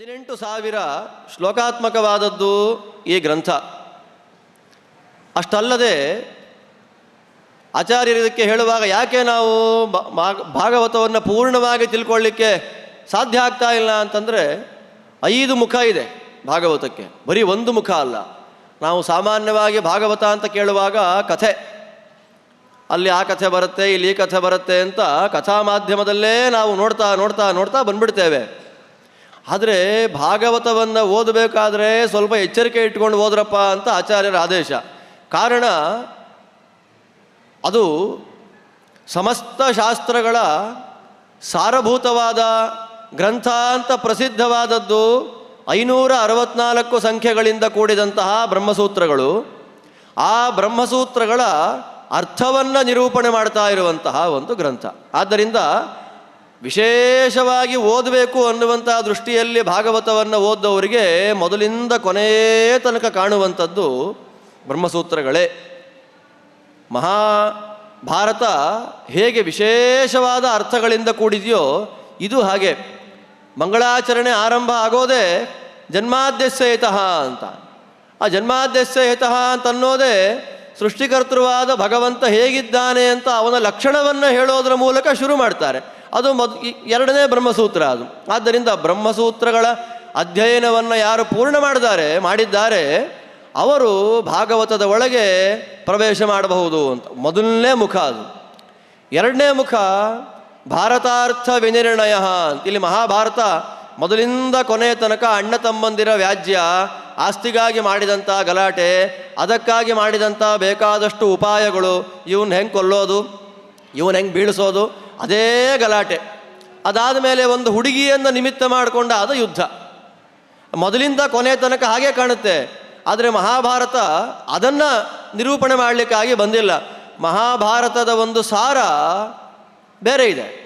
ಹದಿನೆಂಟು ಸಾವಿರ ಶ್ಲೋಕಾತ್ಮಕವಾದದ್ದು ಈ ಗ್ರಂಥ. ಅಷ್ಟಲ್ಲದೆ ಆಚಾರ್ಯರು ಇದಕ್ಕೆ ಹೇಳುವಾಗ ಯಾಕೆ ನಾವು ಭಾಗವತವನ್ನು ಪೂರ್ಣವಾಗಿ ತಿಳ್ಕೊಳ್ಳಿಕ್ಕೆ ಸಾಧ್ಯ ಆಗ್ತಾ ಇಲ್ಲ ಅಂತಂದರೆ ಐದು ಮುಖ ಇದೆ ಭಾಗವತಕ್ಕೆ. ಬರೀ ಒಂದು ಮುಖ ಅಲ್ಲ. ನಾವು ಸಾಮಾನ್ಯವಾಗಿ ಭಾಗವತ ಅಂತ ಕೇಳುವಾಗ ಕಥೆ. ಅಲ್ಲಿ ಆ ಕಥೆ ಬರುತ್ತೆ, ಇಲ್ಲಿ ಈ ಕಥೆ ಬರುತ್ತೆ ಅಂತ ಕಥಾ ಮಾಧ್ಯಮದಲ್ಲೇ ನಾವು ನೋಡ್ತಾ ನೋಡ್ತಾ ನೋಡ್ತಾ ಬಂದ್ಬಿಡ್ತೇವೆ. ಆದರೆ ಭಾಗವತವನ್ನು ಓದಬೇಕಾದ್ರೆ ಸ್ವಲ್ಪ ಎಚ್ಚರಿಕೆ ಇಟ್ಕೊಂಡು ಓದ್ರಪ್ಪ ಅಂತ ಆಚಾರ್ಯರ ಆದೇಶ. ಕಾರಣ, ಅದು ಸಮಸ್ತ ಶಾಸ್ತ್ರಗಳ ಸಾರಭೂತವಾದ ಗ್ರಂಥ ಅಂತ ಪ್ರಸಿದ್ಧವಾದದ್ದು ಐನೂರ ಅರವತ್ನಾಲ್ಕು ಸಂಖ್ಯೆಗಳಿಂದ ಕೂಡಿದಂತಹ ಬ್ರಹ್ಮಸೂತ್ರಗಳು. ಆ ಬ್ರಹ್ಮಸೂತ್ರಗಳ ಅರ್ಥವನ್ನು ನಿರೂಪಣೆ ಮಾಡ್ತಾ ಇರುವಂತಹ ಒಂದು ಗ್ರಂಥ. ಆದ್ದರಿಂದ ವಿಶೇಷವಾಗಿ ಓದಬೇಕು ಅನ್ನುವಂಥ ದೃಷ್ಟಿಯಲ್ಲಿ ಭಾಗವತವನ್ನು ಓದ್ದವರಿಗೆ ಮೊದಲಿಂದ ಕೊನೆಯ ತನಕ ಕಾಣುವಂಥದ್ದು ಬ್ರಹ್ಮಸೂತ್ರಗಳೇ. ಮಹಾಭಾರತ ಹೇಗೆ ವಿಶೇಷವಾದ ಅರ್ಥಗಳಿಂದ ಕೂಡಿದೆಯೋ ಇದು ಹಾಗೆ. ಮಂಗಳಾಚರಣೆ ಆರಂಭ ಆಗೋದೇ ಜನ್ಮಾದ್ಯಸ್ಯಹಿತಃ ಅಂತ. ಆ ಜನ್ಮಾದ್ಯಸ್ಯಹಿತಃ ಅಂತ ಅನ್ನೋದೇ ಸೃಷ್ಟಿಕರ್ತೃವಾದ ಭಗವಂತ ಹೇಗಿದ್ದಾನೆ ಅಂತ ಅವನ ಲಕ್ಷಣವನ್ನು ಹೇಳೋದ್ರ ಮೂಲಕ ಶುರು ಮಾಡ್ತಾರೆ. ಅದು ಮೊದ್ ಎರಡನೇ ಬ್ರಹ್ಮಸೂತ್ರ ಅದು. ಆದ್ದರಿಂದ ಬ್ರಹ್ಮಸೂತ್ರಗಳ ಅಧ್ಯಯನವನ್ನು ಯಾರು ಪೂರ್ಣ ಮಾಡಿದ್ದಾರೆ ಮಾಡಿದ್ದಾರೆ, ಅವರು ಭಾಗವತದ ಒಳಗೆ ಪ್ರವೇಶ ಮಾಡಬಹುದು ಅಂತ. ಮೊದಲನೇ ಮುಖ ಅದು. ಎರಡನೇ ಮುಖ ಭಾರತಾರ್ಥ ವಿನಿರ್ಣಯ ಅಂತ. ಇಲ್ಲಿ ಮಹಾಭಾರತ ಮೊದಲಿಂದ ಕೊನೆಯ ತನಕ ಅಣ್ಣ ತಮ್ಮಂದಿರ ವ್ಯಾಜ್ಯ ಆಸ್ತಿಗಾಗಿ ಮಾಡಿದಂಥ ಗಲಾಟೆ, ಅದಕ್ಕಾಗಿ ಮಾಡಿದಂಥ ಬೇಕಾದಷ್ಟು ಉಪಾಯಗಳು ಇವನ್ನ ಹೆಂಗೆ ಕೊಲ್ಲೋದು, ಇವನ್ ಹೆಂಗೆ ಬೀಳಿಸೋದು ಅದೇ ಗಲಾಟೆ. ಅದಾದ ಮೇಲೆ ಒಂದು ಹುಡುಗಿಯನ್ನು ನಿಮಿತ್ತ ಮಾಡಿಕೊಂಡ ಅದು ಯುದ್ಧ. ಮೊದಲಿಂದ ಕೊನೆ ತನಕ ಹಾಗೆ ಕಾಣುತ್ತೆ. ಆದರೆ ಮಹಾಭಾರತ ಅದನ್ನು ನಿರೂಪಣೆ ಮಾಡಲಿಕ್ಕಾಗಿ ಬಂದಿಲ್ಲ. ಮಹಾಭಾರತದ ಒಂದು ಸಾರ ಬೇರೆ ಇದೆ.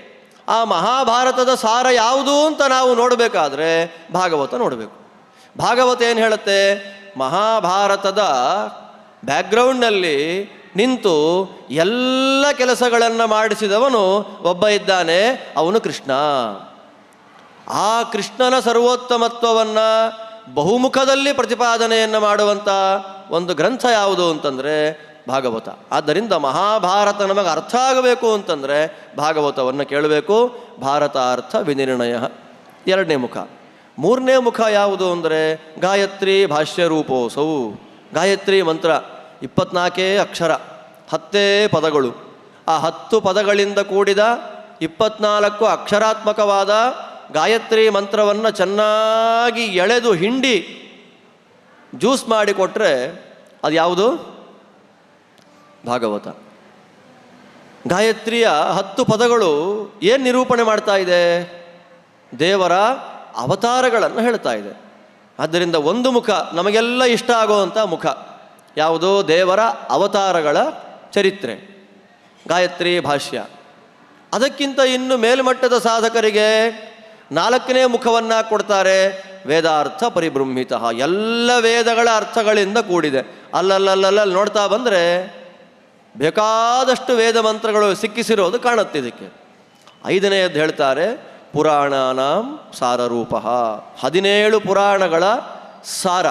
ಆ ಮಹಾಭಾರತದ ಸಾರ ಯಾವುದು ಅಂತ ನಾವು ನೋಡಬೇಕಾದ್ರೆ ಭಾಗವತ ನೋಡಬೇಕು. ಭಾಗವತ ಏನು ಹೇಳುತ್ತೆ? ಮಹಾಭಾರತದ ಬ್ಯಾಕ್ಗ್ರೌಂಡ್ನಲ್ಲಿ ನಿಂತು ಎಲ್ಲ ಕೆಲಸಗಳನ್ನು ಮಾಡಿಸಿದವನು ಒಬ್ಬ ಇದ್ದಾನೆ, ಅವನು ಕೃಷ್ಣ. ಆ ಕೃಷ್ಣನ ಸರ್ವೋತ್ತಮತ್ವವನ್ನು ಬಹುಮುಖದಲ್ಲಿ ಪ್ರತಿಪಾದನೆಯನ್ನು ಮಾಡುವಂಥ ಒಂದು ಗ್ರಂಥ ಯಾವುದು ಅಂತಂದರೆ ಭಾಗವತ. ಆದ್ದರಿಂದ ಮಹಾಭಾರತ ನಮಗೆ ಅರ್ಥ ಆಗಬೇಕು ಅಂತಂದರೆ ಭಾಗವತವನ್ನು ಕೇಳಬೇಕು. ಭಾರತ ಅರ್ಥ ವಿನಿರ್ಣಯ. ಎರಡನೇ ಮುಖ. ಮೂರನೇ ಮುಖ ಯಾವುದು ಅಂದರೆ ಗಾಯತ್ರಿ ಭಾಷ್ಯ ರೂಪೋಸವು ಗಾಯತ್ರಿ ಮಂತ್ರ. ಇಪ್ಪತ್ನಾಲ್ಕೇ ಅಕ್ಷರ, ಹತ್ತೇ ಪದಗಳು. ಆ ಹತ್ತು ಪದಗಳಿಂದ ಕೂಡಿದ ಇಪ್ಪತ್ನಾಲ್ಕು ಅಕ್ಷರಾತ್ಮಕವಾದ ಗಾಯತ್ರಿ ಮಂತ್ರವನ್ನು ಚೆನ್ನಾಗಿ ಎಳೆದು ಹಿಂಡಿ ಜ್ಯೂಸ್ ಮಾಡಿ ಕೊಟ್ಟರೆ ಅದು ಯಾವುದು? ಭಾಗವತ. ಗಾಯತ್ರಿಯ ಹತ್ತು ಪದಗಳು ಏನು ನಿರೂಪಣೆ ಮಾಡ್ತಾ ಇದೆ? ದೇವರ ಅವತಾರಗಳನ್ನು ಹೇಳ್ತಾ ಇದೆ. ಆದ್ದರಿಂದ ಒಂದು ಮುಖ, ನಮಗೆಲ್ಲ ಇಷ್ಟ ಆಗುವಂಥ ಮುಖ. ಯಾವುದು ದೇವರ ಅವತಾರಗಳ ಚರಿತ್ರೆ. ಗಾಯತ್ರಿ ಭಾಷ್ಯ. ಅದಕ್ಕಿಂತ ಇನ್ನು ಮೇಲ್ಮಟ್ಟದ ಸಾಧಕರಿಗೆ ನಾಲ್ಕನೇ ಮುಖವನ್ನು ಕೊಡ್ತಾರೆ ವೇದಾರ್ಥ ಪರಿಬ್ರಹ್ಮಿತ. ಎಲ್ಲ ವೇದಗಳ ಅರ್ಥಗಳಿಂದ ಕೂಡಿದೆ. ಅಲ್ಲಲ್ಲಲ್ಲಲ್ಲಿ ನೋಡ್ತಾ ಬಂದರೆ ಬೇಕಾದಷ್ಟು ವೇದ ಮಂತ್ರಗಳು ಸಿಕ್ಕಿಸಿರೋದು ಕಾಣುತ್ತೆ ಇದಕ್ಕೆ. ಐದನೆಯದ್ದು ಹೇಳ್ತಾರೆ, ಪುರಾಣಾನಾಂ ಸಾರರೂಪ. ಹದಿನೇಳು ಪುರಾಣಗಳ ಸಾರ.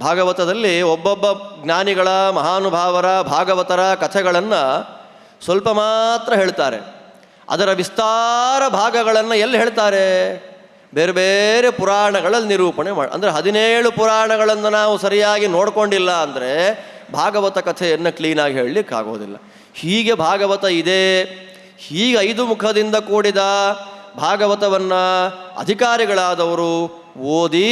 ಭಾಗವತದಲ್ಲಿ ಒಬ್ಬೊಬ್ಬ ಜ್ಞಾನಿಗಳ ಮಹಾನುಭಾವರ ಭಾಗವತರ ಕಥೆಗಳನ್ನು ಸ್ವಲ್ಪ ಮಾತ್ರ ಹೇಳ್ತಾರೆ. ಅದರ ವಿಸ್ತಾರ ಭಾಗಗಳನ್ನು ಎಲ್ಲಿ ಹೇಳ್ತಾರೆ? ಬೇರೆ ಬೇರೆ ಪುರಾಣಗಳಲ್ಲಿ ನಿರೂಪಣೆ ಮಾಡಿ, ಅಂದರೆ ಹದಿನೇಳು ಪುರಾಣಗಳನ್ನು ನಾವು ಸರಿಯಾಗಿ ನೋಡಿಕೊಂಡಿಲ್ಲ ಅಂದರೆ ಭಾಗವತ ಕಥೆಯನ್ನು ಕ್ಲೀನಾಗಿ ಹೇಳಲಿಕ್ಕಾಗೋದಿಲ್ಲ ಹೀಗೆ ಭಾಗವತ ಇದೆ. ಹೀಗೆ ಐದು ಮುಖದಿಂದ ಕೂಡಿದ ಭಾಗವತವನ್ನು ಅಧಿಕಾರಿಗಳಾದವರು ಓದಿ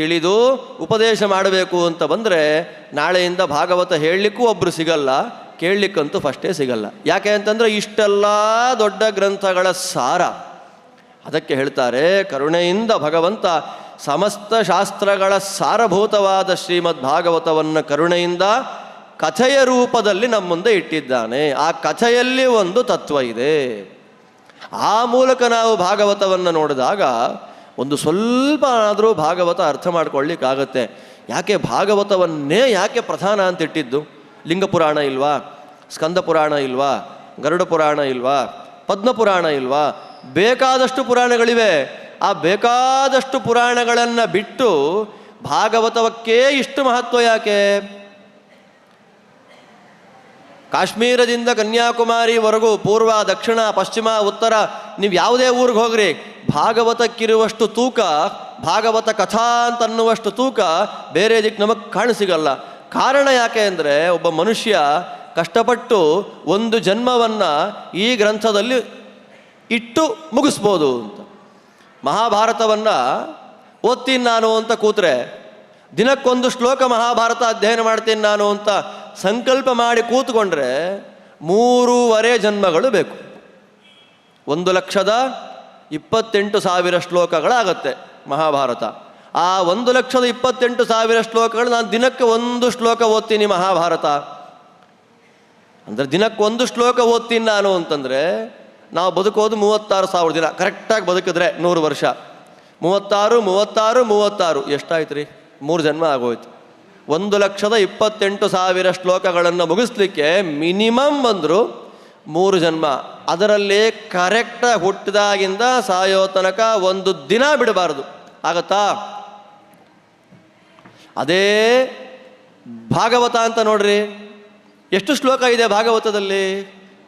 ತಿಳಿದು ಉಪದೇಶ ಮಾಡಬೇಕು ಅಂತ ಬಂದರೆ ನಾಳೆಯಿಂದ ಭಾಗವತ ಹೇಳಲಿಕ್ಕೂ ಒಬ್ಬರು ಸಿಗಲ್ಲ, ಕೇಳಲಿಕ್ಕಂತೂ ಫಸ್ಟೇ ಸಿಗಲ್ಲ. ಯಾಕೆ ಅಂತಂದರೆ ಇಷ್ಟೆಲ್ಲ ದೊಡ್ಡ ಗ್ರಂಥಗಳ ಸಾರ. ಅದಕ್ಕೆ ಹೇಳ್ತಾರೆ, ಕರುಣೆಯಿಂದ ಭಗವಂತ ಸಮಸ್ತ ಶಾಸ್ತ್ರಗಳ ಸಾರಭೂತವಾದ ಶ್ರೀಮದ್ ಭಾಗವತವನ್ನು ಕರುಣೆಯಿಂದ ಕಥೆಯ ರೂಪದಲ್ಲಿ ನಮ್ಮ ಮುಂದೆ ಇಟ್ಟಿದ್ದಾನೆ. ಆ ಕಥೆಯಲ್ಲಿ ಒಂದು ತತ್ವ ಇದೆ. ಆ ಮೂಲಕ ನಾವು ಭಾಗವತವನ್ನು ನೋಡಿದಾಗ ಒಂದು ಸ್ವಲ್ಪ ಆದರೂ ಭಾಗವತ ಅರ್ಥ ಮಾಡ್ಕೊಳ್ಳಿಕ್ಕಾಗತ್ತೆ. ಯಾಕೆ ಭಾಗವತವನ್ನೇ ಯಾಕೆ ಪ್ರಧಾನ ಅಂತ ಇಟ್ಟಿದ್ದು ಲಿಂಗ ಪುರಾಣ ಇಲ್ವಾ? ಸ್ಕಂದ ಪುರಾಣ ಇಲ್ವಾ? ಗರುಡ ಪುರಾಣ ಇಲ್ವಾ? ಪದ್ಮ ಪುರಾಣ ಇಲ್ವಾ? ಬೇಕಾದಷ್ಟು ಪುರಾಣಗಳಿವೆ. ಆ ಬೇಕಾದಷ್ಟು ಪುರಾಣಗಳನ್ನು ಬಿಟ್ಟು ಭಾಗವತವಕ್ಕೇ ಇಷ್ಟು ಮಹತ್ವ ಯಾಕೆ? ಕಾಶ್ಮೀರದಿಂದ ಕನ್ಯಾಕುಮಾರಿವರೆಗೂ ಪೂರ್ವ, ದಕ್ಷಿಣ, ಪಶ್ಚಿಮ, ಉತ್ತರ, ನೀವು ಯಾವುದೇ ಊರಿಗೆ ಹೋಗ್ರಿ. ಭಾಗವತಕ್ಕಿರುವಷ್ಟು ತೂಕ, ಭಾಗವತ ಕಥಾ ಅಂತ ಅನ್ನುವಷ್ಟು ತೂಕ ಬೇರೆ ದಿಕ್ಕು ನಮಗೆ ಕಾಣಸಿಗಲ್ಲ. ಕಾರಣ ಯಾಕೆ ಅಂದರೆ ಒಬ್ಬ ಮನುಷ್ಯ ಕಷ್ಟಪಟ್ಟು ಒಂದು ಜನ್ಮವನ್ನು ಈ ಗ್ರಂಥದಲ್ಲಿ ಇಟ್ಟು ಮುಗಿಸ್ಬೋದು ಅಂತ. ಮಹಾಭಾರತವನ್ನು ಓದ್ತೀನಿ ನಾನು ಅಂತ ಕೂತ್ರೆ ದಿನಕ್ಕೊಂದು ಶ್ಲೋಕ ಮಹಾಭಾರತ ಅಧ್ಯಯನ ಮಾಡ್ತೀನಿ ನಾನು ಅಂತ ಸಂಕಲ್ಪ ಮಾಡಿ ಕೂತ್ಕೊಂಡ್ರೆ ಮೂರುವರೆ ಜನ್ಮಗಳು ಬೇಕು. ಒಂದು ಲಕ್ಷದ ಇಪ್ಪತ್ತೆಂಟು ಸಾವಿರ ಶ್ಲೋಕಗಳಾಗತ್ತೆ ಮಹಾಭಾರತ. ಆ ಒಂದು ಲಕ್ಷದ ಇಪ್ಪತ್ತೆಂಟು ಸಾವಿರ ಶ್ಲೋಕಗಳು ನಾನು ದಿನಕ್ಕೆ ಒಂದು ಶ್ಲೋಕ ಓದ್ತೀನಿ ಮಹಾಭಾರತ. ಅಂದರೆ ದಿನಕ್ಕೆ ಒಂದು ಶ್ಲೋಕ ಓದ್ತೀನಿ ನಾನು ಅಂತಂದರೆ ನಾವು ಬದುಕೋದು ಮೂವತ್ತಾರು ಸಾವಿರ ದಿನ. ಕರೆಕ್ಟಾಗಿ ಬದುಕಿದ್ರೆ ನೂರು ವರ್ಷ. ಮೂವತ್ತಾರು ಮೂವತ್ತಾರು ಮೂವತ್ತಾರು. ಎಷ್ಟಾಯ್ತು ರೀ ಮೂರು ಜನ್ಮ ಆಗೋಯ್ತು. ಒಂದು ಲಕ್ಷದ ಇಪ್ಪತ್ತೆಂಟು ಸಾವಿರ ಶ್ಲೋಕಗಳನ್ನು ಮುಗಿಸ್ಲಿಕ್ಕೆ ಮಿನಿಮಮ್ ಬಂದರು ಮೂರು ಜನ್ಮ. ಅದರಲ್ಲಿ ಕರೆಕ್ಟಾಗಿ ಹುಟ್ಟಿದಾಗಿಂದ ಸಾಯೋ ತನಕ ಒಂದು ದಿನ ಬಿಡಬಾರ್ದು. ಆಗತ್ತಾ? ಅದೇ ಭಾಗವತ ಅಂತ ನೋಡ್ರಿ. ಎಷ್ಟು ಶ್ಲೋಕ ಇದೆ ಭಾಗವತದಲ್ಲಿ?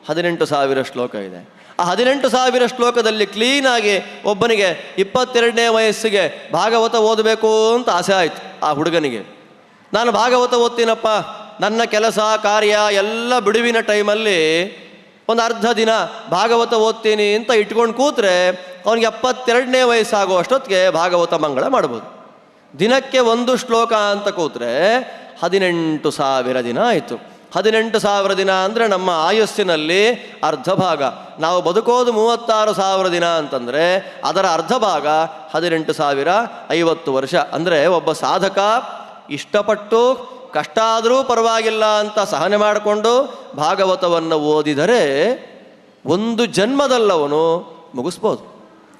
ಹದಿನೆಂಟು ಸಾವಿರ ಶ್ಲೋಕ ಇದೆ. ಆ ಹದಿನೆಂಟು ಸಾವಿರ ಶ್ಲೋಕದಲ್ಲಿ ಕ್ಲೀನಾಗಿ ಒಬ್ಬನಿಗೆ ಇಪ್ಪತ್ತೆರಡನೇ ವಯಸ್ಸಿಗೆ ಭಾಗವತ ಓದಬೇಕು ಅಂತ ಆಸೆ ಆಯಿತು ಆ ಹುಡುಗನಿಗೆ. ನಾನು ಭಾಗವತ ಓದ್ತೀನಪ್ಪ, ನನ್ನ ಕೆಲಸ, ಕಾರ್ಯ ಎಲ್ಲ ಬಿಡುವಿನ ಟೈಮಲ್ಲಿ ಒಂದು ಅರ್ಧ ದಿನ ಭಾಗವತ ಓದ್ತೀನಿ ಅಂತ ಇಟ್ಕೊಂಡು ಕೂತ್ರೆ ಅವನಿಗೆ ಎಪ್ಪತ್ತೆರಡನೇ ವಯಸ್ಸಾಗೋ ಅಷ್ಟೊತ್ತಿಗೆ ಭಾಗವತ ಮಂಗಳ ಮಾಡ್ಬೋದು. ದಿನಕ್ಕೆ ಒಂದು ಶ್ಲೋಕ ಅಂತ ಕೂತ್ರೆ ಹದಿನೆಂಟು ಸಾವಿರ ದಿನ ಆಯಿತು. ಹದಿನೆಂಟು ಸಾವಿರ ದಿನ ಅಂದರೆ ನಮ್ಮ ಆಯಸ್ಸಿನಲ್ಲಿ ಅರ್ಧ ಭಾಗ ನಾವು ಬದುಕೋದು ಮೂವತ್ತಾರು ಸಾವಿರ ದಿನ ಅಂತಂದರೆ ಅದರ ಅರ್ಧ ಭಾಗ ಹದಿನೆಂಟು ಸಾವಿರ ಐವತ್ತು ವರ್ಷ. ಅಂದರೆ ಒಬ್ಬ ಸಾಧಕ ಇಷ್ಟಪಟ್ಟು ಕಷ್ಟ ಆದರೂ ಪರವಾಗಿಲ್ಲ ಅಂತ ಸಹನೆ ಮಾಡಿಕೊಂಡು ಭಾಗವತವನ್ನು ಓದಿದರೆ ಒಂದು ಜನ್ಮದಲ್ಲವನು ಮುಗಿಸ್ಬೋದು.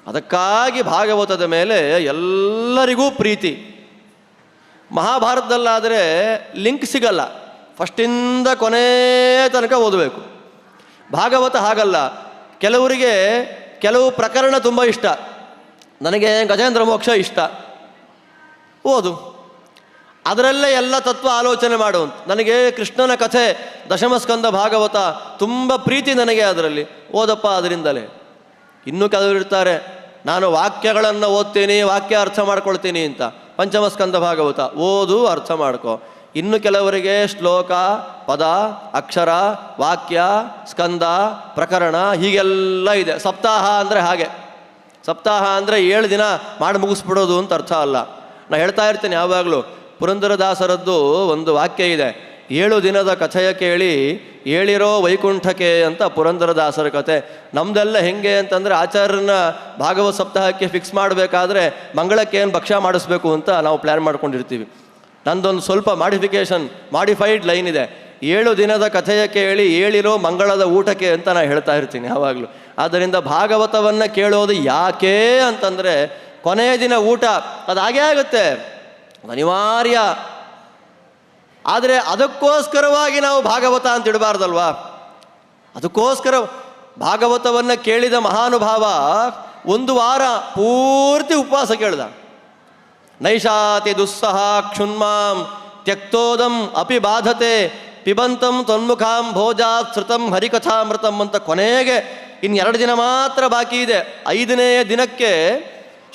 ಅದಕ್ಕಾಗಿ ಭಾಗವತದ ಮೇಲೆ ಎಲ್ಲರಿಗೂ ಪ್ರೀತಿ. ಮಹಾಭಾರತದಲ್ಲಾದರೆ ಲಿಂಕ್ ಸಿಗಲ್ಲ. ಫಸ್ಟಿಂದ ಕೊನೆಯ ತನಕ ಓದಬೇಕು. ಭಾಗವತ ಹಾಗಲ್ಲ. ಕೆಲವರಿಗೆ ಕೆಲವು ಪ್ರಕರಣ ತುಂಬ ಇಷ್ಟ. ನನಗೆ ಗಜೇಂದ್ರ ಮೋಕ್ಷ ಇಷ್ಟ. ಓದು. ಅದರಲ್ಲೇ ಎಲ್ಲ ತತ್ವ ಆಲೋಚನೆ ಮಾಡುವಂತ ನನಗೆ ಕೃಷ್ಣನ ಕಥೆ, ದಶಮಸ್ಕಂದ ಭಾಗವತ ತುಂಬ ಪ್ರೀತಿ ನನಗೆ ಅದರಲ್ಲಿ. ಓದಪ್ಪ ಅದರಿಂದಲೇ. ಇನ್ನೂ ಕೆಲವರು ಇರ್ತಾರೆ, ನಾನು ವಾಕ್ಯಗಳನ್ನು ಓದ್ತೀನಿ, ವಾಕ್ಯ ಅರ್ಥ ಮಾಡ್ಕೊಳ್ತೀನಿ ಅಂತ. ಪಂಚಮಸ್ಕಂದ ಭಾಗವತ, ಓದು, ಅರ್ಥ ಮಾಡ್ಕೊ. ಇನ್ನು ಕೆಲವರಿಗೆ ಶ್ಲೋಕ, ಪದ, ಅಕ್ಷರ, ವಾಕ್ಯ, ಸ್ಕಂದ, ಪ್ರಕರಣ ಹೀಗೆಲ್ಲ ಇದೆ. ಸಪ್ತಾಹ ಅಂದರೆ ಹಾಗೆ. ಸಪ್ತಾಹ ಅಂದರೆ ಏಳು ದಿನ ಮಾಡಿ ಮುಗಿಸ್ಬಿಡೋದು ಅಂತ ಅರ್ಥ ಅಲ್ಲ. ನಾನು ಹೇಳ್ತಾ ಇರ್ತೇನೆ ಯಾವಾಗಲೂ, ಪುರಂದರದಾಸರದ್ದು ಒಂದು ವಾಕ್ಯ ಇದೆ. ಏಳು ದಿನದ ಕಥೆಯ ಕೇಳಿ ಏಳಿರೋ ವೈಕುಂಠಕ್ಕೆ ಅಂತ ಪುರಂದರದಾಸರ ಕಥೆ ನಮ್ದೆಲ್ಲ ಹೆಂಗೆ ಅಂತಂದರೆ ಆಚಾರ್ಯನ ಭಾಗವತ ಸಪ್ತಾಹಕ್ಕೆ ಫಿಕ್ಸ್ ಮಾಡಬೇಕಾದ್ರೆ ಮಂಗಳಕ್ಕೆ ಏನು ಭಕ್ಷ್ಯ ಮಾಡಿಸ್ಬೇಕು ಅಂತ ನಾವು ಪ್ಲ್ಯಾನ್ ಮಾಡ್ಕೊಂಡಿರ್ತೀವಿ. ನಂದೊಂದು ಸ್ವಲ್ಪ ಮಾಡಿಫಿಕೇಶನ್ ಮಾಡಿಫೈಡ್ ಲೈನ್ ಇದೆ. ಏಳು ದಿನದ ಕಥೆಯ ಕೇಳಿ ಏಳಿರೋ ಮಂಗಳದ ಊಟಕ್ಕೆ ಅಂತ ನಾನು ಹೇಳ್ತಾ ಇರ್ತೀನಿ ಯಾವಾಗಲೂ. ಆದ್ದರಿಂದ ಭಾಗವತವನ್ನು ಕೇಳೋದು ಯಾಕೆ ಅಂತಂದರೆ, ಕೊನೆಯ ದಿನ ಊಟ ಅದು ಹಾಗೇ ಆಗುತ್ತೆ. ಅನಿವಾರ್ಯ. ಆದರೆ ಅದಕ್ಕೋಸ್ಕರವಾಗಿ ನಾವು ಭಾಗವತ ಅಂತ ಇಡಬಾರ್ದಲ್ವಾ? ಅದಕ್ಕೋಸ್ಕರ ಭಾಗವತವನ್ನು ಕೇಳಿದ ಮಹಾನುಭಾವ ಒಂದು ವಾರ ಪೂರ್ತಿ ಉಪವಾಸ ಕೇಳ್ದ. ನೈಷಾತಿ ದುಸ್ಸಹ ಕ್ಷುನ್ಮಾಂ ತ್ಯಕ್ತೋದಂ ಅಪಿ ಬಾಧತೆ, ಪಿಬಂತಂ ತೊನ್ಮುಖಾಂ ಭೋಜಾತ್ ಸೃತಂ ಹರಿಕಥಾಮೃತಂ ಅಂತ ಕೊನೆಗೆ ಇನ್ನು ಎರಡು ದಿನ ಮಾತ್ರ ಬಾಕಿ ಇದೆ. ಐದನೆಯ ದಿನಕ್ಕೆ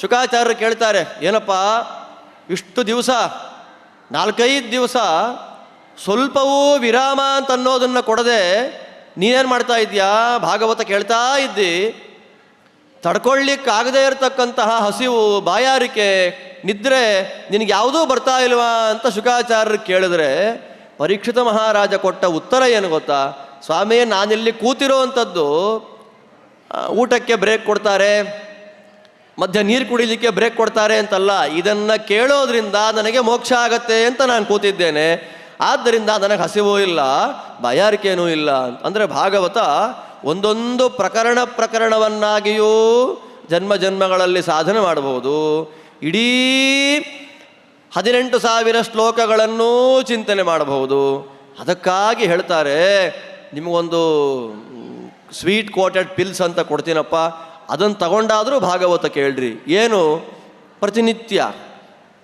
ಶುಕಾಚಾರ್ಯರು ಕೇಳ್ತಾರೆ, ಏನಪ್ಪ, ಇಷ್ಟು ದಿವಸ, ನಾಲ್ಕೈದು ದಿವಸ ಸ್ವಲ್ಪವೂ ವಿರಾಮ ಅಂತ ಅನ್ನೋದನ್ನು ಕೊಡದೆ ನೀನೇನು ಮಾಡ್ತಾ ಇದೆಯಾ ಭಾಗವತ ಕೇಳ್ತಾ ಇದ್ದಿ. ತಡ್ಕೊಳ್ಳಿಕ್ಕಾಗದೇ ಇರತಕ್ಕಂತಹ ಹಸಿವು, ಬಾಯಾರಿಕೆ ನಿದ್ರೆ ನಿನಗೆ ಯಾವುದೂ ಬರ್ತಾ ಇಲ್ವಾ ಅಂತ ಶುಕಾಚಾರ್ಯರು ಕೇಳಿದ್ರೆ, ಪರೀಕ್ಷಿತ ಮಹಾರಾಜ ಕೊಟ್ಟ ಉತ್ತರ ಏನು ಗೊತ್ತಾ? ಸ್ವಾಮಿ, ನಾನಿಲ್ಲಿ ಕೂತಿರೋ ಅಂಥದ್ದು ಊಟಕ್ಕೆ ಬ್ರೇಕ್ ಕೊಡ್ತಾರೆ, ಮಧ್ಯ ನೀರು ಕುಡಿಲಿಕ್ಕೆ ಬ್ರೇಕ್ ಕೊಡ್ತಾರೆ ಅಂತಲ್ಲ, ಇದನ್ನು ಕೇಳೋದ್ರಿಂದ ನನಗೆ ಮೋಕ್ಷ ಆಗತ್ತೆ ಅಂತ ನಾನು ಕೂತಿದ್ದೇನೆ. ಆದ್ದರಿಂದ ನನಗೆ ಹಸಿವೂ ಇಲ್ಲ ಬಯಾರಿಕೆಯೂ ಇಲ್ಲ ಅಂದರೆ ಭಾಗವತ ಒಂದೊಂದು ಪ್ರಕರಣ ಪ್ರಕರಣವನ್ನಾಗಿಯೂ ಜನ್ಮ ಜನ್ಮಗಳಲ್ಲಿ ಸಾಧನೆ ಮಾಡಬಹುದು. ಇಡೀ ಹದಿನೆಂಟು ಸಾವಿರ ಶ್ಲೋಕಗಳನ್ನೂ ಚಿಂತನೆ ಮಾಡಬಹುದು. ಅದಕ್ಕಾಗಿ ಹೇಳ್ತಾರೆ, ನಿಮಗೊಂದು ಸ್ವೀಟ್ ಕೋಟೆಡ್ ಪಿಲ್ಸ್ ಅಂತ ಕೊಡ್ತೀನಪ್ಪ ಅದನ್ನು ತಗೊಂಡಾದರೂ ಭಾಗವತ ಕೇಳ್ರಿ. ಏನು? ಪ್ರತಿನಿತ್ಯ.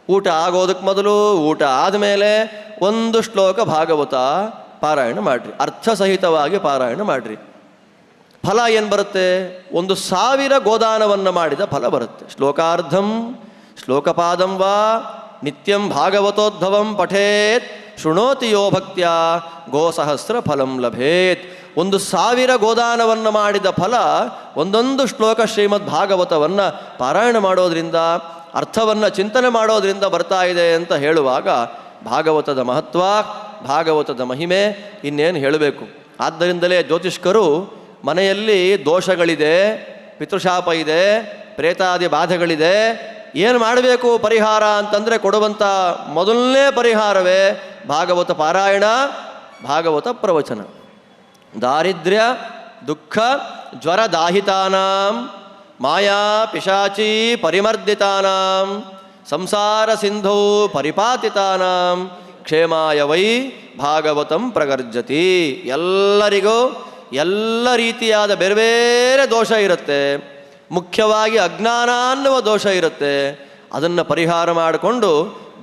ಊಟ ಆಗೋದಕ್ಕೆ ಮೊದಲು ಊಟ ಆದಮೇಲೆ ಒಂದು ಶ್ಲೋಕ ಭಾಗವತ ಪಾರಾಯಣ ಮಾಡಿರಿ. ಅರ್ಥಸಹಿತವಾಗಿ ಪಾರಾಯಣ ಮಾಡಿರಿ. ಫಲ ಏನು ಬರುತ್ತೆ? ಒಂದು ಸಾವಿರ ಗೋದಾನವನ್ನು ಮಾಡಿದ ಫಲ ಬರುತ್ತೆ. ಶ್ಲೋಕಾರ್ಧಂ ಶ್ಲೋಕಪಾದಂ ವಾ ನಿತ್ಯಂ ಭಾಗವತೋದ್ಭವಂ ಪಠೇತ್. ಶೃಣೋತಿ ಯೋ ಭಕ್ತ್ಯ ಗೋಸಹಸ್ರ ಫಲಂ ಲಭೇತ್. ಒಂದು ಸಾವಿರ ಗೋದಾನವನ್ನು ಮಾಡಿದ ಫಲ ಒಂದೊಂದು ಶ್ಲೋಕ ಶ್ರೀಮದ್ ಭಾಗವತವನ್ನು ಪಾರಾಯಣ ಮಾಡೋದರಿಂದ, ಅರ್ಥವನ್ನು ಚಿಂತನೆ ಮಾಡೋದ್ರಿಂದ ಬರ್ತಾ ಇದೆ ಅಂತ ಹೇಳುವಾಗ ಭಾಗವತದ ಮಹತ್ವ, ಭಾಗವತದ ಮಹಿಮೆ ಇನ್ನೇನು ಹೇಳಬೇಕು. ಆದ್ದರಿಂದಲೇ ಜ್ಯೋತಿಷ್ಕರು ಮನೆಯಲ್ಲಿ ದೋಷಗಳಿದೆ, ಪಿತೃಶಾಪ ಇದೆ, ಪ್ರೇತಾದಿ ಬಾಧೆಗಳಿದೆ ಏನು ಮಾಡಬೇಕು ಪರಿಹಾರ ಅಂತಂದರೆ ಕೊಡುವಂಥ ಮೊದಲನೇ ಪರಿಹಾರವೇ ಭಾಗವತ ಪಾರಾಯಣ, ಭಾಗವತ ಪ್ರವಚನ. ದಾರಿದ್ರ್ಯ, ದುಃಖ, ಜ್ವರ ದಾಹಿತಾನಾಂ, ಮಾಯಾ ಪಿಶಾಚಿ ಪರಿಮರ್ದಿತಾನಾಂ, ಸಂಸಾರ ಸಿಂಧೋ ಪರಿಪಾತಿತಾನಾಂ, ಕ್ಷೇಮಾಯ ವೈ ಭಾಗವತಂ ಪ್ರಗರ್ಜತಿ. ಎಲ್ಲರಿಗೂ ಎಲ್ಲ ರೀತಿಯಾದ ಬೇರೆ ಬೇರೆ ದೋಷ ಇರುತ್ತೆ. ಮುಖ್ಯವಾಗಿ ಅಜ್ಞಾನ ಅನ್ನುವ ದೋಷ ಇರುತ್ತೆ. ಅದನ್ನು ಪರಿಹಾರ ಮಾಡಿಕೊಂಡು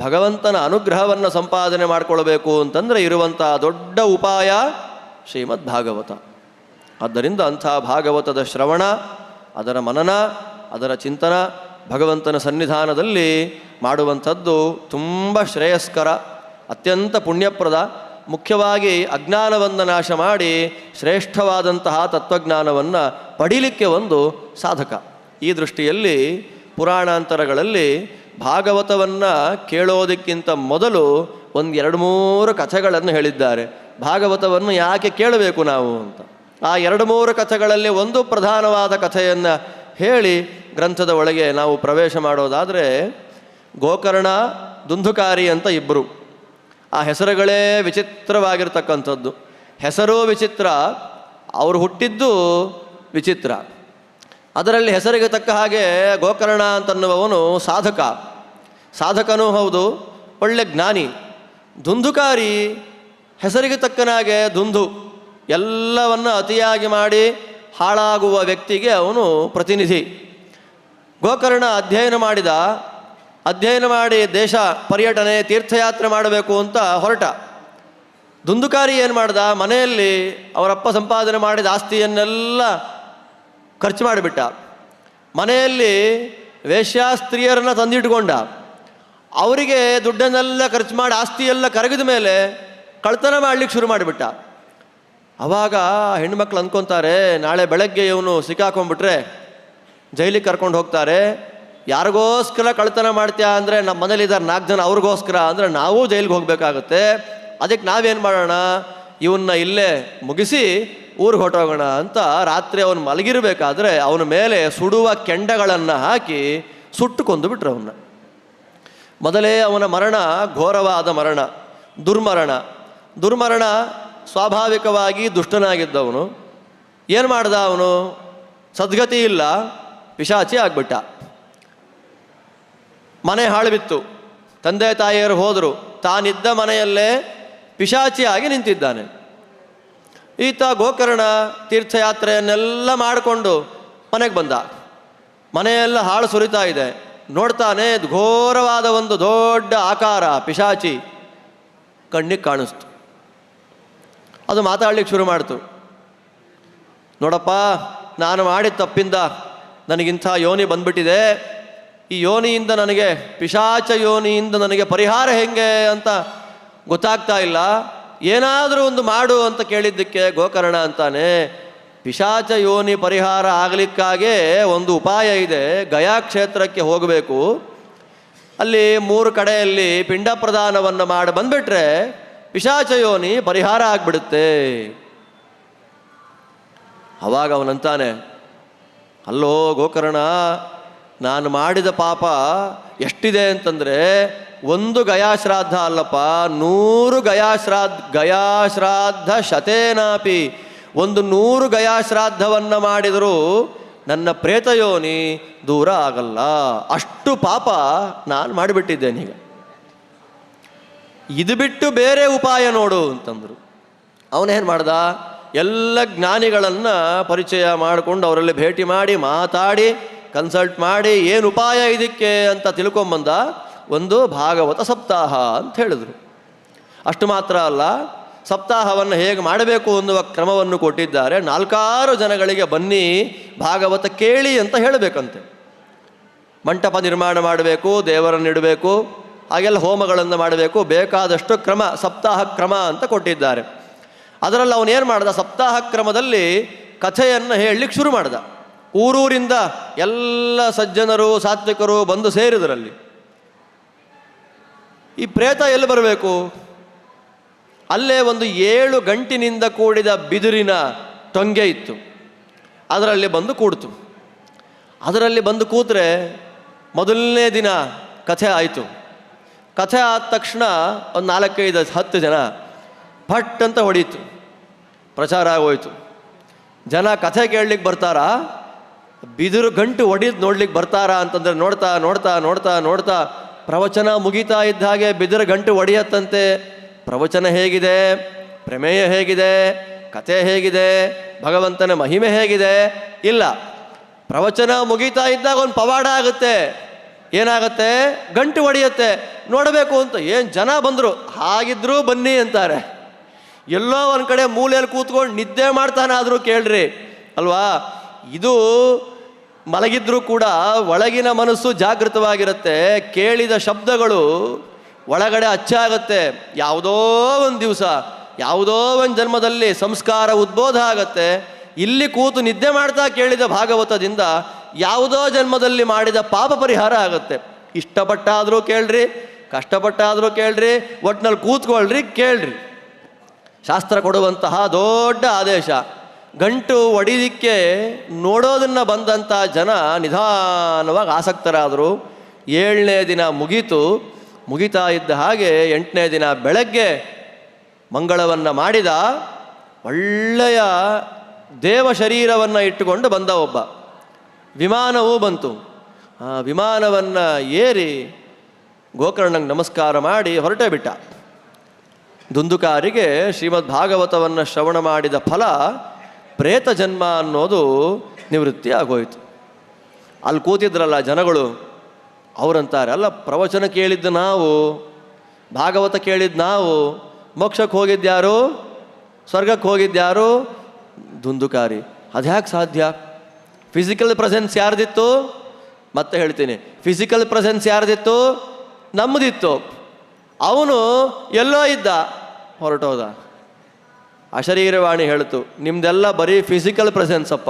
ಭಗವಂತನ ಅನುಗ್ರಹವನ್ನು ಸಂಪಾದನೆ ಮಾಡಿಕೊಳ್ಬೇಕು ಅಂತಂದರೆ ಇರುವಂಥ ದೊಡ್ಡ ಉಪಾಯ ಶ್ರೀಮದ್ ಭಾಗವತ ಆದ್ದರಿಂದ ಅಂಥ ಭಾಗವತದ ಶ್ರವಣ, ಅದರ ಮನನ, ಅದರ ಚಿಂತನ ಭಗವಂತನ ಸನ್ನಿಧಾನದಲ್ಲಿ ಮಾಡುವಂಥದ್ದು ತುಂಬ ಶ್ರೇಯಸ್ಕರ, ಅತ್ಯಂತ ಪುಣ್ಯಪ್ರದ ಮುಖ್ಯವಾಗಿ ಅಜ್ಞಾನವನ್ನು ನಾಶ ಮಾಡಿ ಶ್ರೇಷ್ಠವಾದಂತಹ ತತ್ವಜ್ಞಾನವನ್ನು ಪಡೀಲಿಕ್ಕೆ ಒಂದು ಸಾಧಕ. ಈ ದೃಷ್ಟಿಯಲ್ಲಿ ಪುರಾಣಾಂತರಗಳಲ್ಲಿ ಭಾಗವತವನ್ನು ಕೇಳೋದಕ್ಕಿಂತ ಮೊದಲು ಒಂದು ಎರಡು ಮೂರು ಕಥೆಗಳನ್ನು ಹೇಳಿದ್ದಾರೆ. ಭಾಗವತವನ್ನು ಯಾಕೆ ಕೇಳಬೇಕು ನಾವು ಅಂತ? ಆ ಎರಡು ಮೂರು ಕಥೆಗಳಲ್ಲಿ ಒಂದು ಪ್ರಧಾನವಾದ ಕಥೆಯನ್ನು ಹೇಳಿ ಗ್ರಂಥದ ಒಳಗೆ ನಾವು ಪ್ರವೇಶ ಮಾಡೋದಾದರೆ ಗೋಕರ್ಣ ದುಂದುಕಾರಿ ಅಂತ ಇಬ್ಬರು ಆ ಹೆಸರುಗಳೇ ವಿಚಿತ್ರವಾಗಿರ್ತಕ್ಕಂಥದ್ದು. ಹೆಸರು ವಿಚಿತ್ರ, ಅವರು ಹುಟ್ಟಿದ್ದು ವಿಚಿತ್ರ. ಅದರಲ್ಲಿ ಹೆಸರಿಗೆ ತಕ್ಕ ಹಾಗೆ ಗೋಕರ್ಣ ಅಂತನ್ನುವವನು ಸಾಧಕ. ಸಾಧಕನೂ ಹೌದು, ಒಳ್ಳೆ ಜ್ಞಾನಿ. ದುಂದುಕಾರಿ ಹೆಸರಿಗೆ ತಕ್ಕನಾಗೆ ದುಂದು ಎಲ್ಲವನ್ನು ಅತಿಯಾಗಿ ಮಾಡಿ ಹಾಳಾಗುವ ವ್ಯಕ್ತಿಗೆ ಅವನು ಪ್ರತಿನಿಧಿ. ಗೋಕರ್ಣ ಅಧ್ಯಯನ ಮಾಡಿದ ಅಧ್ಯಯನ ಮಾಡಿ ದೇಶ ಪರ್ಯಟನೆ, ತೀರ್ಥಯಾತ್ರೆ ಮಾಡಬೇಕು ಅಂತ ಹೊರಟ. ದುಂದುಕಾರಿ ಏನು ಮಾಡ್ದ? ಮನೆಯಲ್ಲಿ ಅವರಪ್ಪ ಸಂಪಾದನೆ ಮಾಡಿದ ಆಸ್ತಿಯನ್ನೆಲ್ಲ ಖರ್ಚು ಮಾಡಿಬಿಟ್ಟ. ಮನೆಯಲ್ಲಿ ವೇಶ್ಯಾಸ್ತ್ರೀಯರನ್ನು ತಂದಿಟ್ಕೊಂಡ. ಅವರಿಗೆ ದುಡ್ಡನ್ನೆಲ್ಲ ಖರ್ಚು ಮಾಡಿ ಆಸ್ತಿಯೆಲ್ಲ ಕರಗಿದ ಮೇಲೆ ಕಳ್ತನ ಮಾಡ್ಲಿಕ್ಕೆ ಶುರು ಮಾಡಿಬಿಟ್ಟ. ಅವಾಗ ಹೆಣ್ಮಕ್ಳು ಅಂದ್ಕೊತಾರೆ ನಾಳೆ ಬೆಳಗ್ಗೆ ಇವನು ಸಿಕ್ಕಾಕೊಂಡ್ಬಿಟ್ರೆ ಜೈಲಿಗೆ ಕರ್ಕೊಂಡು ಹೋಗ್ತಾರೆ ಯಾರಿಗೋಸ್ಕರ ಕಳ್ತನ ಮಾಡ್ತೀಯಾ ಅಂದರೆ ನಮ್ಮ ಮನೇಲಿದ್ದಾರೆ ನಾಲ್ಕು ಜನ ಅವ್ರಿಗೋಸ್ಕರ ಅಂದರೆ ನಾವು ಜೈಲಿಗೆ ಹೋಗಬೇಕಾಗುತ್ತೆ. ಅದಕ್ಕೆ ನಾವೇನು ಮಾಡೋಣ? ಇವನ್ನ ಇಲ್ಲೇ ಮುಗಿಸಿ ಊರಿಗೆ ಹೊಟ್ಟೋಗೋಣ ಅಂತ ರಾತ್ರಿ ಅವನು ಮಲಗಿರಬೇಕಾದ್ರೆ ಅವನ ಮೇಲೆ ಸುಡುವ ಕೆಂಡಗಳನ್ನು ಹಾಕಿ ಸುಟ್ಟು ಕೊಂದು ಬಿಟ್ರು ಅವನ್ನ ಮೊದಲೇ ಅವನ ಮರಣ ಘೋರವಾದ ಮರಣ, ದುರ್ಮರಣ. ದುರ್ಮರಣ ಸ್ವಾಭಾವಿಕವಾಗಿ ದುಷ್ಟನಾಗಿದ್ದವನು. ಏನು ಮಾಡ್ದ ಅವನು? ಸದ್ಗತಿ ಇಲ್ಲ, ಪಿಶಾಚಿ ಆಗ್ಬಿಟ್ಟ. ಮನೆ ಹಾಳು ಬಿತ್ತು ತಂದೆ ತಾಯಿಯರು ಹೋದರು. ತಾನಿದ್ದ ಮನೆಯಲ್ಲೇ ಪಿಶಾಚಿಯಾಗಿ ನಿಂತಿದ್ದಾನೆ. ಈತ ಗೋಕರ್ಣ ತೀರ್ಥಯಾತ್ರೆಯನ್ನೆಲ್ಲ ಮಾಡಿಕೊಂಡು ಮನೆಗೆ ಬಂದ. ಮನೆಯೆಲ್ಲ ಹಾಳು ಸುರಿತಾ ಇದೆ. ನೋಡ್ತಾನೆ ಘೋರವಾದ ಒಂದು ದೊಡ್ಡ ಆಕಾರ, ಪಿಶಾಚಿ ಕಣ್ಣಿಗೆ ಕಾಣಿಸ್ತು. ಅದು ಮಾತಾಡ್ಲಿಕ್ಕೆ ಶುರು ಮಾಡ್ತು. ನೋಡಪ್ಪ, ನಾನು ಮಾಡಿದ ತಪ್ಪಿಂದ ನನಗಿಂಥ ಯೋನಿ ಬಂದ್ಬಿಟ್ಟಿದೆ. ಈ ಯೋನಿಯಿಂದ ನನಗೆ, ಪಿಶಾಚ ಯೋನಿಯಿಂದ ನನಗೆ ಪರಿಹಾರ ಹೆಂಗೆ ಅಂತ ಗೊತ್ತಾಗ್ತಾ ಇಲ್ಲ. ಏನಾದರೂ ಒಂದು ಮಾಡು ಅಂತ ಕೇಳಿದ್ದಕ್ಕೆ ಗೋಕರ್ಣ ಅಂತಾನೆ, ಪಿಶಾಚ ಯೋನಿ ಪರಿಹಾರ ಆಗಲಿಕ್ಕಾಗೇ ಒಂದು ಉಪಾಯ ಇದೆ. ಗಯಾ ಕ್ಷೇತ್ರಕ್ಕೆ ಹೋಗಬೇಕು. ಅಲ್ಲಿ ಮೂರು ಕಡೆಯಲ್ಲಿ ಪಿಂಡ ಪ್ರದಾನವನ್ನು ಮಾಡಿ ಬಂದುಬಿಟ್ರೆ ಪಿಶಾಚ ಯೋನಿ ಪರಿಹಾರ ಆಗಿಬಿಡುತ್ತೆ. ಅವಾಗ ಅವನಂತಾನೆ, ಅಲ್ಲೋ ಗೋಕರ್ಣ ನಾನು ಮಾಡಿದ ಪಾಪ ಎಷ್ಟಿದೆ ಅಂತಂದರೆ ಒಂದು ಗಯಾಶ್ರಾದ್ದ ಅಲ್ಲಪ್ಪ, ನೂರು ಗಯಾಶ್ರಾದ್, ಗಯಾಶ್ರಾದ್ದ ಶತೇನಾಪಿ. ಒಂದು ನೂರು ಗಯಾಶ್ರಾದ್ದವನ್ನು ಮಾಡಿದರೂ ನನ್ನ ಪ್ರೇತಯೋನಿ ದೂರ ಆಗಲ್ಲ. ಅಷ್ಟು ಪಾಪ ನಾನು ಮಾಡಿಬಿಟ್ಟಿದ್ದೇನೆ ಈಗ. ಇದು ಬಿಟ್ಟು ಬೇರೆ ಉಪಾಯ ನೋಡು ಅಂತಂದರು. ಅವನೇನು ಮಾಡ್ದ? ಎಲ್ಲ ಜ್ಞಾನಿಗಳನ್ನು ಪರಿಚಯ ಮಾಡಿಕೊಂಡು ಅವರಲ್ಲಿ ಭೇಟಿ ಮಾಡಿ ಮಾತಾಡಿ ಕನ್ಸಲ್ಟ್ ಮಾಡಿ ಏನು ಉಪಾಯ ಇದಕ್ಕೆ ಅಂತ ತಿಳ್ಕೊಂಬಂದ ಒಂದು ಭಾಗವತ ಸಪ್ತಾಹ ಅಂತ ಹೇಳಿದರು. ಅಷ್ಟು ಮಾತ್ರ ಅಲ್ಲ, ಸಪ್ತಾಹವನ್ನು ಹೇಗೆ ಮಾಡಬೇಕು ಅನ್ನುವ ಕ್ರಮವನ್ನು ಕೊಟ್ಟಿದ್ದಾರೆ. ನಾಲ್ಕಾರು ಜನಗಳಿಗೆ ಬನ್ನಿ, ಭಾಗವತ ಕೇಳಿ ಅಂತ ಹೇಳಬೇಕಂತೆ. ಮಂಟಪ ನಿರ್ಮಾಣ ಮಾಡಬೇಕು, ದೇವರನ್ನು ಇಡಬೇಕು, ಹಾಗೆಲ್ಲ ಹೋಮಗಳನ್ನು ಮಾಡಬೇಕು, ಬೇಕಾದಷ್ಟು ಕ್ರಮ, ಸಪ್ತಾಹ ಕ್ರಮ ಅಂತ ಕೊಟ್ಟಿದ್ದಾರೆ. ಅದರಲ್ಲಿ ಅವನೇನು ಮಾಡ್ದ, ಸಪ್ತಾಹ ಕ್ರಮದಲ್ಲಿ ಕಥೆಯನ್ನು ಹೇಳಲಿಕ್ಕೆ ಶುರು ಮಾಡ್ದ. ಊರೂರಿಂದ ಎಲ್ಲ ಸಜ್ಜನರು, ಸಾತ್ವಿಕರು ಬಂದು ಸೇರಿದರಲ್ಲಿ. ಈ ಪ್ರೇತ ಎಲ್ಲಿ ಬರಬೇಕು? ಅಲ್ಲೇ ಒಂದು ಏಳು ಗಂಟಿನಿಂದ ಕೂಡಿದ ಬಿದಿರಿನ ತೊಂಗೆ ಇತ್ತು. ಅದರಲ್ಲಿ ಬಂದು ಕೂಡ್ತು. ಅದರಲ್ಲಿ ಬಂದು ಕೂತ್ರೆ ಮೊದಲನೇ ದಿನ ಕಥೆ ಆಯಿತು. ಕಥೆ ಆದ ತಕ್ಷಣ ಒಂದು ನಾಲ್ಕೈದು, ಹತ್ತು ಜನ ಫಟ್ ಅಂತ ಹೊಡೀತು. ಪ್ರಚಾರ ಆಗೋಯ್ತು. ಜನ ಕಥೆ ಕೇಳಲಿಕ್ಕೆ ಬರ್ತಾರಾ? ಬಿದಿರು ಗಂಟು ಒಡೆದು ನೋಡ್ಲಿಕ್ಕೆ ಬರ್ತಾರಾ ಅಂತಂದ್ರೆ ನೋಡ್ತಾ ನೋಡ್ತಾ ನೋಡ್ತಾ ನೋಡ್ತಾ ಪ್ರವಚನ ಮುಗಿತಾ ಇದ್ದ ಹಾಗೆ ಬಿದಿರು ಗಂಟು ಒಡೆಯತ್ತಂತೆ. ಪ್ರವಚನ ಹೇಗಿದೆ? ಪ್ರಮೇಯ ಹೇಗಿದೆ? ಕತೆ ಹೇಗಿದೆ? ಭಗವಂತನ ಮಹಿಮೆ ಹೇಗಿದೆ? ಇಲ್ಲ. ಪ್ರವಚನ ಮುಗಿತಾ ಇದ್ದಾಗ ಒಂದು ಪವಾಡ ಆಗುತ್ತೆ. ಏನಾಗುತ್ತೆ? ಗಂಟು ಒಡೆಯುತ್ತೆ. ನೋಡಬೇಕು ಅಂತ ಏನು ಜನ ಬಂದರು? ಹಾಗಿದ್ರೂ ಬನ್ನಿ ಅಂತಾರೆ. ಎಲ್ಲೋ ಒಂದು ಕಡೆ ಮೂಲೆಯಲ್ಲಿ ಕೂತ್ಕೊಂಡು ನಿದ್ದೆ ಮಾಡ್ತಾನಾದರೂ ಕೇಳ್ರಿ. ಅಲ್ವಾ? ಇದು ಮಲಗಿದ್ರೂ ಕೂಡ ಒಳಗಿನ ಮನಸ್ಸು ಜಾಗೃತವಾಗಿರುತ್ತೆ. ಕೇಳಿದ ಶಬ್ದಗಳು ಒಳಗಡೆ ಅಚ್ಚಾಗುತ್ತೆ. ಯಾವುದೋ ಒಂದು ದಿವಸ, ಯಾವುದೋ ಒಂದು ಜನ್ಮದಲ್ಲಿ ಸಂಸ್ಕಾರ ಉದ್ಬೋಧ ಆಗತ್ತೆ. ಇಲ್ಲಿ ಕೂತು ನಿದ್ದೆ ಮಾಡ್ತಾ ಕೇಳಿದ ಭಾಗವತದಿಂದ ಯಾವುದೋ ಜನ್ಮದಲ್ಲಿ ಮಾಡಿದ ಪಾಪ ಪರಿಹಾರ ಆಗುತ್ತೆ. ಇಷ್ಟಪಟ್ಟಾದರೂ ಕೇಳ್ರಿ, ಕಷ್ಟಪಟ್ಟಾದರೂ ಕೇಳ್ರಿ ಒಟ್ಟಿನಲ್ಲಿ ಕೂತ್ಕೊಳ್ರಿ, ಕೇಳ್ರಿ. ಶಾಸ್ತ್ರ ಕೊಡುವಂತಹ ದೊಡ್ಡ ಆದೇಶ. ಗಂಟು ಒಡಿಲಿಕ್ಕೆ ನೋಡೋದನ್ನು ಬಂದಂಥ ಜನ ನಿಧಾನವಾಗಿ ಆಸಕ್ತರಾದರು. ಏಳನೇ ದಿನ ಮುಗೀತು. ಮುಗಿತಾ ಇದ್ದ ಹಾಗೆ ಎಂಟನೇ ದಿನ ಬೆಳಗ್ಗೆ ಮಂಗಳವನ್ನು ಮಾಡಿದ ಒಳ್ಳೆಯ ದೇವ ಶರೀರವನ್ನು ಇಟ್ಟುಕೊಂಡು ಬಂದ ಒಬ್ಬ. ವಿಮಾನವೂ ಬಂತು. ಆ ವಿಮಾನವನ್ನು ಏರಿ ಗೋಕರ್ಣಂಗೆ ನಮಸ್ಕಾರ ಮಾಡಿ ಹೊರಟೇ ಬಿಟ್ಟ. ದುಂದುಕಾರಿಗೆ ಶ್ರೀಮದ್ ಭಾಗವತವನ್ನು ಶ್ರವಣ ಮಾಡಿದ ಫಲ ಪ್ರೇತ ಜನ್ಮ ಅನ್ನೋದು ನಿವೃತ್ತಿ ಆಗೋಯ್ತು. ಅಲ್ಲಿ ಕೂತಿದ್ರಲ್ಲ ಜನಗಳು, ಅವರಂತಾರೆ, ಅಲ್ಲ, ಪ್ರವಚನ ಕೇಳಿದ್ದು ನಾವು, ಭಾಗವತ ಕೇಳಿದ್ದು ನಾವು, ಮೋಕ್ಷಕ್ಕೆ ಹೋಗಿದ್ಯಾರು ಸ್ವರ್ಗಕ್ಕೆ ಹೋಗಿದ್ಯಾರು ದುಂದುಕಾರಿ ಅದ್ಯಾಕೆ ಸಾಧ್ಯ? ಫಿಸಿಕಲ್ ಪ್ರೆಸೆನ್ಸ್ ಯಾರ್ದಿತ್ತು? ಮತ್ತೆ ಹೇಳ್ತೀನಿ ಫಿಸಿಕಲ್ ಪ್ರೆಸೆನ್ಸ್ ಯಾರ್ದಿತ್ತು? ನಮ್ಮದಿತ್ತು. ಅವನು ಎಲ್ಲೋ ಇದ್ದ, ಹೊರಟೋದ. ಅಶರೀರವಾಣಿ ಹೇಳ್ತು ನಿಮ್ದೆಲ್ಲ ಬರೀ ಫಿಸಿಕಲ್ ಪ್ರೆಸೆನ್ಸ್ ಅಪ್ಪ.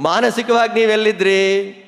ಮಾನಸಿಕವಾಗಿ ನೀವೆಲ್ಲಿದ್ರಿ?